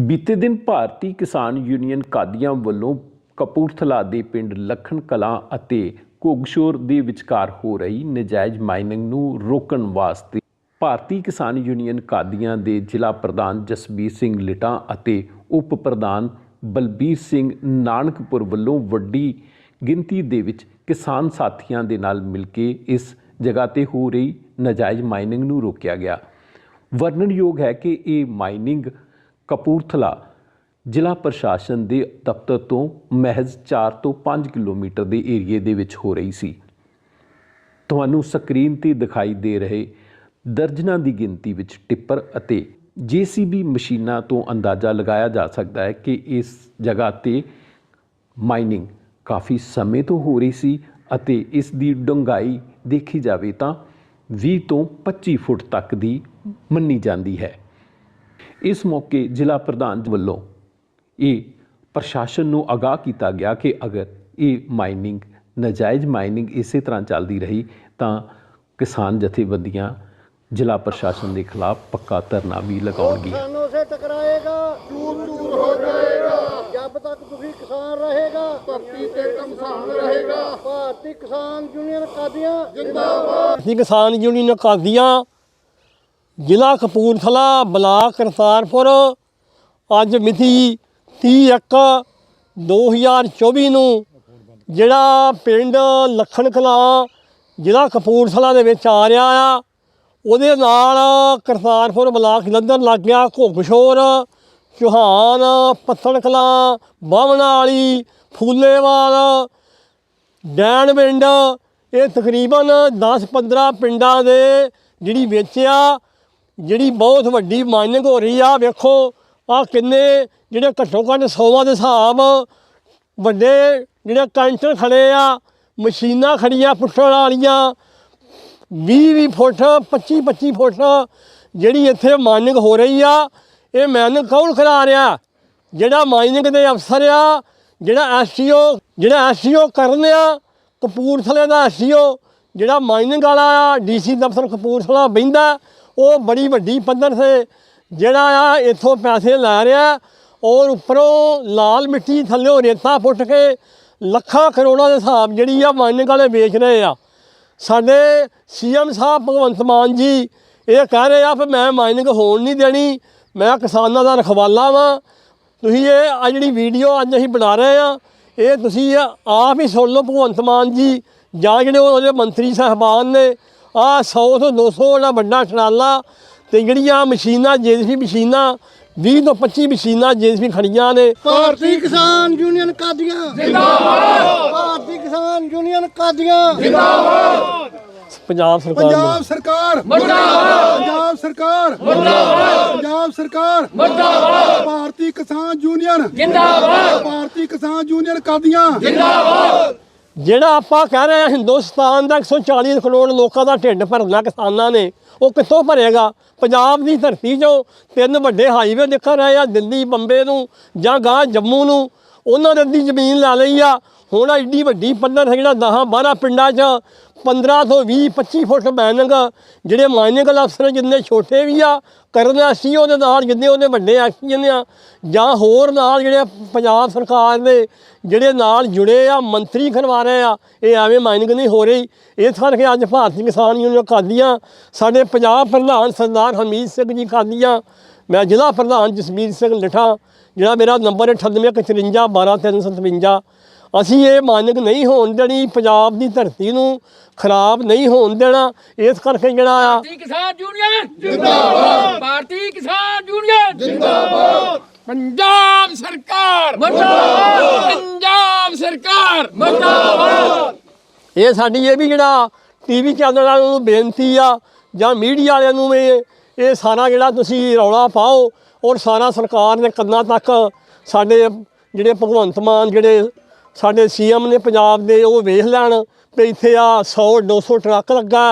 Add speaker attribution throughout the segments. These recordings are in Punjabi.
Speaker 1: ਬੀਤੇ ਦਿਨ ਭਾਰਤੀ ਕਿਸਾਨ ਯੂਨੀਅਨ ਕਾਦੀਆਂ ਵੱਲੋਂ ਕਪੂਰਥਲਾ ਦੇ ਪਿੰਡ ਲਖਣ ਕਲਾਂ ਅਤੇ ਘੋਗਸ਼ੋਰ ਦੇ ਵਿਚਕਾਰ ਹੋ ਰਹੀ ਨਜਾਇਜ਼ ਮਾਈਨਿੰਗ ਨੂੰ ਰੋਕਣ ਵਾਸਤੇ ਭਾਰਤੀ ਕਿਸਾਨ ਯੂਨੀਅਨ ਕਾਦੀਆਂ ਦੇ ਜ਼ਿਲ੍ਹਾ ਪ੍ਰਧਾਨ ਜਸਬੀਰ ਸਿੰਘ ਲਿਟਾਂ ਅਤੇ ਉਪ ਪ੍ਰਧਾਨ ਬਲਬੀਰ ਸਿੰਘ ਨਾਨਕਪੁਰ ਵੱਲੋਂ ਵੱਡੀ ਗਿਣਤੀ ਦੇ ਵਿੱਚ ਕਿਸਾਨ ਸਾਥੀਆਂ ਦੇ ਨਾਲ ਮਿਲ ਕੇ ਇਸ ਜਗ੍ਹਾ ਤੇ ਹੋ ਰਹੀ ਨਜਾਇਜ਼ ਮਾਈਨਿੰਗ ਨੂੰ ਰੋਕਿਆ ਗਿਆ। ਵਰਣਨਯੋਗ ਹੈ ਕਿ ਇਹ ਮਾਈਨਿੰਗ ਕਪੂਰਥਲਾ ਜ਼ਿਲ੍ਹਾ ਪ੍ਰਸ਼ਾਸਨ ਦੇ ਦਫ਼ਤਰ ਤੋਂ ਮਹਿਜ਼ 4 ਤੋਂ 5 ਕਿਲੋਮੀਟਰ ਦੇ ਏਰੀਏ ਦੇ ਵਿੱਚ ਹੋ ਰਹੀ ਸੀ। ਤੁਹਾਨੂੰ ਸਕਰੀਨ ਤੇ ਦਿਖਾਈ ਦੇ ਰਹੇ ਦਰਜਨਾਂ ਦੀ ਗਿਣਤੀ ਵਿੱਚ ਟਿੱਪਰ ਅਤੇ ਜੀਸੀਬੀ ਮਸ਼ੀਨਾਂ ਤੋਂ ਅੰਦਾਜ਼ਾ ਲਗਾਇਆ ਜਾ ਸਕਦਾ ਹੈ ਕਿ ਇਸ ਜਗ੍ਹਾ ਤੇ ਮਾਈਨਿੰਗ ਕਾਫੀ ਸਮੇਂ ਤੋਂ ਹੋ ਰਹੀ ਸੀ ਅਤੇ ਇਸ ਦੀ ਡੂੰਘਾਈ ਦੇਖੀ ਜਾਵੇ ਤਾਂ 20 ਤੋਂ 25 ਫੁੱਟ ਤੱਕ ਦੀ ਮੰਨੀ ਜਾਂਦੀ ਹੈ। ਇਸ ਮੌਕੇ ਜ਼ਿਲ੍ਹਾ ਪ੍ਰਧਾਨ ਵੱਲੋਂ ਇਹ ਪ੍ਰਸ਼ਾਸਨ ਨੂੰ ਆਗਾਹ ਕੀਤਾ ਗਿਆ ਕਿ ਅਗਰ ਇਹ ਮਾਈਨਿੰਗ ਨਜਾਇਜ਼ ਮਾਈਨਿੰਗ ਇਸੇ ਤਰ੍ਹਾਂ ਚੱਲਦੀ ਰਹੀ ਤਾਂ ਕਿਸਾਨ ਜਥੇਬੰਦੀਆਂ ਜ਼ਿਲ੍ਹਾ ਪ੍ਰਸ਼ਾਸਨ ਦੇ ਖਿਲਾਫ ਪੱਕਾ ਧਰਨਾ ਵੀ ਲਗਾਉਣਗੀਆਂ।
Speaker 2: ਕਿਸਾਨ ਯੂਨੀਅਨ ਕਾਦੀਆਂ?
Speaker 3: ਜਿੰਦਾਬਾਦ। ਕਿਸਾਨ ਯੂਨੀਅਨ ਕਾਦੀਆਂ ਜ਼ਿਲ੍ਹਾ ਕਪੂਰਥਲਾ, ਬਲਾਕ ਕਰਤਾਰਪੁਰ। ਅੱਜ ਮਿਤੀ 31 2024 ਨੂੰ ਜਿਹੜਾ ਪਿੰਡ ਲੱਖਣ ਕਲਾਂ ਜ਼ਿਲ੍ਹਾ ਕਪੂਰਥਲਾ ਦੇ ਵਿੱਚ ਆ ਰਿਹਾ ਆ, ਉਹਦੇ ਨਾਲ ਕਰਤਾਰਪੁਰ ਬਲਾਕ ਜਲੰਧਰ ਲੱਗ ਗਿਆ ਘੁੱਗਸ਼ੋਰ, ਚੌਹਾਨ ਪੱਤਣ ਕਲਾਂ ਬਾਵਣਾ ਵਾਲੀ ਫੂਲੇਵਾਲ, ਡੈਣ ਪਿੰਡ। ਇਹ ਤਕਰੀਬਨ 10-15 ਪਿੰਡਾਂ ਦੇ ਜਿਹੜੀ ਵੇਚਿਆ ਜਿਹੜੀ ਬਹੁਤ ਵੱਡੀ ਮਾਈਨਿੰਗ ਹੋ ਰਹੀ ਆ, ਵੇਖੋ, ਆ ਕਿੰਨੇ ਜਿਹੜੇ ਘੱਟੋ ਘੱਟ ਸੌਵਾਂ ਦੇ ਹਿਸਾਬ ਵੱਡੇ ਜਿਹੜੇ ਕੈਂਟਰ ਖੜੇ ਆ, ਮਸ਼ੀਨਾਂ ਖੜੀਆਂ ਪੁੱਟਣ ਵਾਲੀਆਂ 20-20 ਫੁੱਟ 25-25 ਫੁੱਟ ਜਿਹੜੀ ਇੱਥੇ ਮਾਈਨਿੰਗ ਹੋ ਰਹੀ ਆ, ਇਹ ਮਾਈਨਿੰਗ ਕੌਣ ਕਰਾ ਰਿਹਾ? ਜਿਹੜਾ ਮਾਈਨਿੰਗ ਦੇ ਅਫਸਰ ਆ, ਜਿਹੜਾ ਐਸਟੀਓ ਜਿਹੜਾ ਐਸਟੀਓ ਕਰਨ ਆ, ਕਪੂਰਥਲੇ ਦਾ ਐਸਟੀਓ ਜਿਹੜਾ ਮਾਈਨਿੰਗ ਵਾਲਾ ਆ, ਡੀਸੀ ਦਫ਼ਤਰ ਕਪੂਰਥਲਾ ਬਹਿੰਦਾ ਉਹ ਬੜੀ ਵੱਡੀ ਪੱਧਰ ਤੇ ਜਿਹੜਾ ਆ ਇੱਥੋਂ ਪੈਸੇ ਲੈ ਰਿਹਾ, ਔਰ ਉੱਪਰੋਂ ਲਾਲ ਮਿੱਟੀ ਥੱਲੇੋਂ ਰੇਤਾ ਪੁੱਟ ਕੇ ਲੱਖਾਂ ਕਰੋੜਾਂ ਦੇ ਹਿਸਾਬ ਜਿਹੜੀ ਆ ਮਾਈਨਿੰਗ ਵਾਲੇ ਵੇਚ ਰਹੇ ਆ। ਸਾਡੇ ਸੀਐਮ ਸਾਹਿਬ ਭਗਵੰਤ ਮਾਨ ਜੀ ਇਹ ਕਹਿ ਰਹੇ ਆ ਕਿ ਮੈਂ ਮਾਈਨਿੰਗ ਹੋਣ ਨਹੀਂ ਦੇਣੀ, ਮੈਂ ਕਿਸਾਨਾਂ ਦਾ ਰਖਵਾਲਾ ਵਾਂ। ਤੁਸੀਂ ਇਹ ਆ ਜਿਹੜੀ ਵੀਡੀਓ ਅੱਜ ਅਸੀਂ ਬਣਾ ਰਹੇ ਆ, ਇਹ ਤੁਸੀਂ ਆਪ ਹੀ ਸੁਣ ਲਓ ਭਗਵੰਤ ਮਾਨ ਜੀ, ਜਾਂ ਜਿਹੜੇ ਉਹਦੇ ਮੰਤਰੀ ਸਾਹਿਬਾਨ ਨੇ ਆ 100 ਤੋਂ 200 ਵਾਲਾ ਵੱਡਾ ਟਰਾਲਾ ਤੇ ਜਿਹੜੀਆਂ ਮਸ਼ੀਨਾਂ ਜੇਸੀਬੀ ਮਸ਼ੀਨਾਂ 20 ਤੋਂ 25 ਮਸ਼ੀਨਾਂ ਜੇਸੀਬੀ ਖੜੀਆਂ ਨੇ।
Speaker 2: ਭਾਰਤੀ ਕਿਸਾਨ ਯੂਨੀਅਨ ਕਾਦੀਆਂ। ਜਿੰਦਾਬਾਦ! ਭਾਰਤੀ ਕਿਸਾਨ ਯੂਨੀਅਨ ਕਾਦੀਆਂ। ਜਿੰਦਾਬਾਦ!
Speaker 3: ਪੰਜਾਬ ਸਰਕਾਰ
Speaker 4: ਪੰਜਾਬ ਸਰਕਾਰ। ਮਰਦਾਬਾਦ! ਪੰਜਾਬ ਸਰਕਾਰ। ਮਰਦਾਬਾਦ! ਪੰਜਾਬ ਸਰਕਾਰ। ਮਰਦਾਬਾਦ! ਭਾਰਤੀ ਕਿਸਾਨ ਯੂਨੀਅਨ। ਜਿੰਦਾਬਾਦ! ਭਾਰਤੀ ਕਿਸਾਨ ਯੂਨੀਅਨ ਕਾਦੀਆਂ। ਜਿੰਦਾਬਾਦ!
Speaker 3: ਜਿਹੜਾ ਆਪਾਂ ਕਹਿ ਰਹੇ ਹਾਂ ਹਿੰਦੁਸਤਾਨ ਦਾ 140 ਕਰੋੜ ਲੋਕਾਂ ਦਾ ਢਿੱਡ ਭਰਨਾ ਕਿਸਾਨਾਂ ਨੇ, ਉਹ ਕਿੱਥੋਂ ਭਰੇਗਾ? ਪੰਜਾਬ ਦੀ ਧਰਤੀ 'ਚੋਂ ਤਿੰਨ ਵੱਡੇ ਹਾਈਵੇ ਦਿਖ ਰਹੇ ਆ, ਦਿੱਲੀ, ਬੰਬੇ ਨੂੰ ਜਾਂ ਗਾਂ ਜੰਮੂ ਨੂੰ। ਉਹਨਾਂ ਦੇ ਅੱਧੀ ਜ਼ਮੀਨ ਲੈ ਲਈ ਆ। ਹੁਣ ਐਡੀ ਵੱਡੀ ਪੱਧਰ ਹੈ ਜਿਹੜਾ 10 12 ਪਿੰਡਾਂ 'ਚ 15 ਤੋਂ 20 25 ਫੁੱਟ ਮਾਈਨਿੰਗ ਜਿਹੜੇ ਮਾਈਨਿੰਗ ਅਫਸਰ ਜਿੰਨੇ ਛੋਟੇ ਵੀ ਆ, ਕਰਨ ਸੀ ਉਹਦੇ ਨਾਲ ਜਿੰਨੇ ਉਹਦੇ ਵੱਡੇ ਐਕਸੀਅਨ ਆ, ਜਾਂ ਹੋਰ ਨਾਲ ਜਿਹੜੇ ਪੰਜਾਬ ਸਰਕਾਰ ਦੇ ਜਿਹੜੇ ਨਾਲ ਜੁੜੇ ਆ, ਮੰਤਰੀ ਕਰਵਾ ਰਹੇ ਆ, ਇਹ ਐਵੇਂ ਮਾਈਨਿੰਗ ਨਹੀਂ ਹੋ ਰਹੀ। ਇਸ ਕਰਕੇ ਅੱਜ ਭਾਰਤੀ ਕਿਸਾਨ ਯੂਨੀਅਨ ਕਾਦੀਆਂ, ਸਾਡੇ ਪੰਜਾਬ ਪ੍ਰਧਾਨ ਸਰਦਾਰ ਹਮੀਦ ਸਿੰਘ ਜੀ ਕਾਦੀਆਂ ਮੈਂ ਜ਼ਿਲ੍ਹਾ ਪ੍ਰਧਾਨ ਜਸਮੀਰ ਸਿੰਘ ਲਿਠਾ ਜਿਹੜਾ ਮੇਰਾ ਨੰਬਰ ਹੈ 9855 ਅਸੀਂ ਇਹ ਮਾਨਕ ਨਹੀਂ ਹੋਣ ਦੇਣੀ ਪੰਜਾਬ ਦੀ ਧਰਤੀ ਨੂੰ ਖਰਾਬ ਨਹੀਂ ਹੋਣ ਦੇਣਾ। ਇਸ ਕਰਕੇ ਜਿਹੜਾ ਆ
Speaker 5: ਭਾਰਤੀ ਕਿਸਾਨ ਯੂਨੀਅਨ ਜਿੰਦਾਬਾਦ। ਭਾਰਤੀ ਕਿਸਾਨ ਯੂਨੀਅਨ ਜਿੰਦਾਬਾਦ। ਪੰਜਾਬ ਸਰਕਾਰ। ਮਰਦਾਬਾਦ ਪੰਜਾਬ ਸਰਕਾਰ। ਮਰਦਾਬਾਦ
Speaker 3: ਇਹ ਸਾਡੀ ਇਹ ਵੀ ਜਿਹੜਾ ਟੀਵੀ ਚੈਨਲ ਨੂੰ ਬੇਨਤੀ ਆ ਜਾਂ ਮੀਡੀਆ ਵਾਲਿਆਂ ਨੂੰ ਵੀ ਇਹ ਸਾਰਾ ਜਿਹੜਾ ਤੁਸੀਂ ਰੌਲਾ ਪਾਓ ਔਰ ਸਾਰਾ ਸਰਕਾਰ ਦੇ ਕੰਨਾਂ ਤੱਕ ਸਾਡੇ ਜਿਹੜੇ ਭਗਵੰਤ ਮਾਨ ਜਿਹੜੇ ਸਾਡੇ ਸੀਐਮ ਨੇ ਪੰਜਾਬ ਦੇ ਉਹ ਵੇਖ ਲੈਣ ਵੀ ਇੱਥੇ ਆ 100 200 ਟਰੱਕ ਲੱਗਾ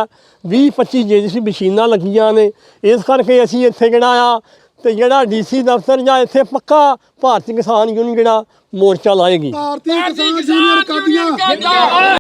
Speaker 3: 20 25 ਜੇਸੀਬੀ ਮਸ਼ੀਨਾਂ ਲੱਗੀਆਂ ਨੇ। ਇਸ ਕਰਕੇ ਅਸੀਂ ਇੱਥੇ ਜਿਹੜਾ ਆ ਤੇ ਜਿਹੜਾ ਡੀਸੀ ਦਫ਼ਤਰ ਜਾਂ ਇੱਥੇ ਪੱਕਾ ਭਾਰਤੀ ਕਿਸਾਨ ਯੂਨੀਅਨ ਜਿਹੜਾ ਮੋਰਚਾ ਲਾਏਗੀ।
Speaker 4: ਭਾਰਤੀ ਕਿਸਾਨ ਯੂਨੀਅਨ ਕਾਦੀਆਂ?
Speaker 5: ਜਿੰਦਾਬਾਦ!